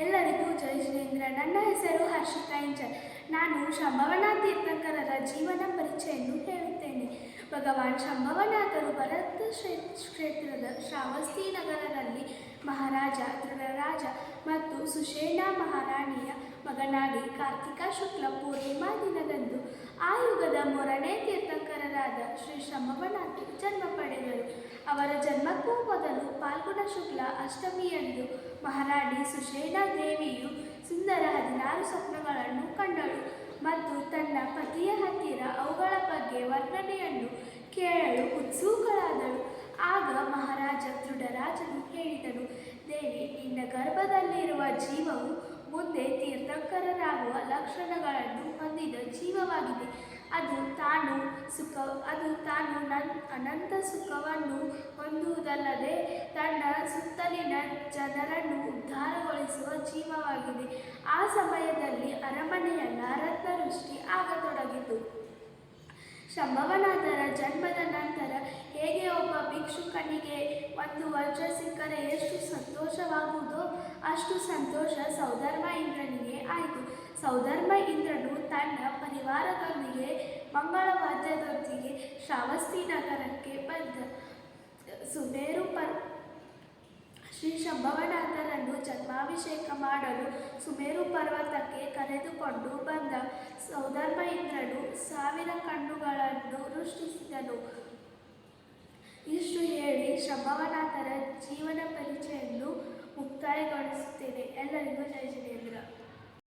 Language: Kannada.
ಎಲ್ಲರಿಗೂ ಜೈ ಜಿನೇಂದ್ರ ನನ್ನ ಹೆಸರು ಹರ್ಷಿತಾ ಇಂಚಲ್ ನಾನು ಶಂಭವನ ತೀರ್ಥಂಕರರ ಜೀವನ ಪರಿಚಯನ್ನು ಹೇಳುತ್ತೇನೆ. ಭಗವಾನ್ ಶಂಭವನಾಥರು ಭರತ ಕ್ಷೇ- ಕ್ಷೇತ್ರದ ಶ್ರಾವಸ್ತಿ ನಗರದಲ್ಲಿ ಮಹಾರಾಜ ಧೃತರಾಜ ಮತ್ತು ಸುಷೇಣ ಮಹಾರಾಣಿಯ ಮಗನಾಗಿ ಕಾರ್ತಿಕ ಶುಕ್ಲ ಪೂರ್ಣಿಮಾ ದಿನದಂದು ಆ ಯುಗದ ಮೂರನೇ ತೀರ್ಥಂಕರರಾದ ಶ್ರೀ ಶಂಭವನಾಥರು ಜನ್ಮ ಪಡೆದರು. ಅವರ ಜನ್ಮಕ್ಕೂ ಮೊದಲು ಪಾಲ್ಗುಣ ಶುಕ್ಲ ಅಷ್ಟಮಿಯಂದು ಮಹಾರಾಣಿ ಸುಶೇಲಾ ದೇವಿಯು ಸುಂದರ ಹದಿನಾರು ಸ್ವಪ್ನಗಳನ್ನು ಕಂಡಳು ಮತ್ತು ತನ್ನ ಪತಿಯ ಹತ್ತಿರ ಅವುಗಳ ಬಗ್ಗೆ ವರ್ಣನೆಯನ್ನು ಕೇಳಲು ಉತ್ಸುಕಳಾದಳು. ಆಗ ಮಹಾರಾಜ ದೃಢರಾಜನು ಹೇಳಿದನು, ದೇವಿ, ನಿನ್ನ ಗರ್ಭದಲ್ಲಿರುವ ಜೀವವು ಮುಂದೆ ತೀರ್ಥಂಕರರಾಗುವ ಲಕ್ಷಣಗಳನ್ನು ಹೊಂದಿದ ಜೀವವಾಗಿದೆ. ಅದು ತಾನು ಸುಖ, ಅದು ತಾನು ನನ್ ಅನಂತ ಸುಖವನ್ನು ಹೊಂದುವುದಲ್ಲದೆ ತನ್ನ ಸುತ್ತಲಿನ ಜನರನ್ನು ಉದ್ಧಾರಗೊಳಿಸುವ ಜೀವವಾಗಿದೆ. ಆ ಸಮಯದಲ್ಲಿ ಅರಮನೆಯಲ್ಲ ರತ್ನವೃಷ್ಟಿ ಆಗತೊಡಗಿತು. ಶಂಭವನಾಥರ ಜನ್ಮದ ನಂತರ ಹೇಗೆ ಒಬ್ಬ ಭಿಕ್ಷುಕನಿಗೆ ಒಂದು ವಜ್ರ ಸಿಕ್ಕರೆ ಎಷ್ಟು ಸಂತೋಷವಾಗುವುದೋ ಅಷ್ಟು ಸಂತೋಷ ಸೌಧರ್ಮ ಇಂದ್ರನಿಗೆ ಆಯಿತು. ಸೌಧರ್ಮ ಇಂದ್ರನು ತನ್ನ ಪರಿವಾರದೊಂದಿಗೆ ಮಂಗಳವಾದ್ಯದೊಂದಿಗೆ ಶ್ರಾವಸ್ತಿ ನಗರಕ್ಕೆ ಬಂದ ಸುಮೇರು ಪರ್ ಶ್ರೀ ಶಂಭವನಾಥರನ್ನು ಜನ್ಮಾಭಿಷೇಕ ಮಾಡಲು ಸುಮೇರು ಪರ್ವತಕ್ಕೆ ಕರೆದುಕೊಂಡು ಬಂದ ಸೌಧರ್ಮ ಇಂದ್ರನು ಸಾವಿರ ಕಣ್ಣುಗಳನ್ನು ಸೃಷ್ಟಿಸಿದನು. ಇಷ್ಟು ಹೇಳಿ ಶಂಭವನಾಥರ ಜೀವನ ಪರಿಚಯನ್ನು ಮುಕ್ತಾಯಗೊಳಿಸುತ್ತೇನೆ. ಎಲ್ಲರಿಗೂ ಜಯ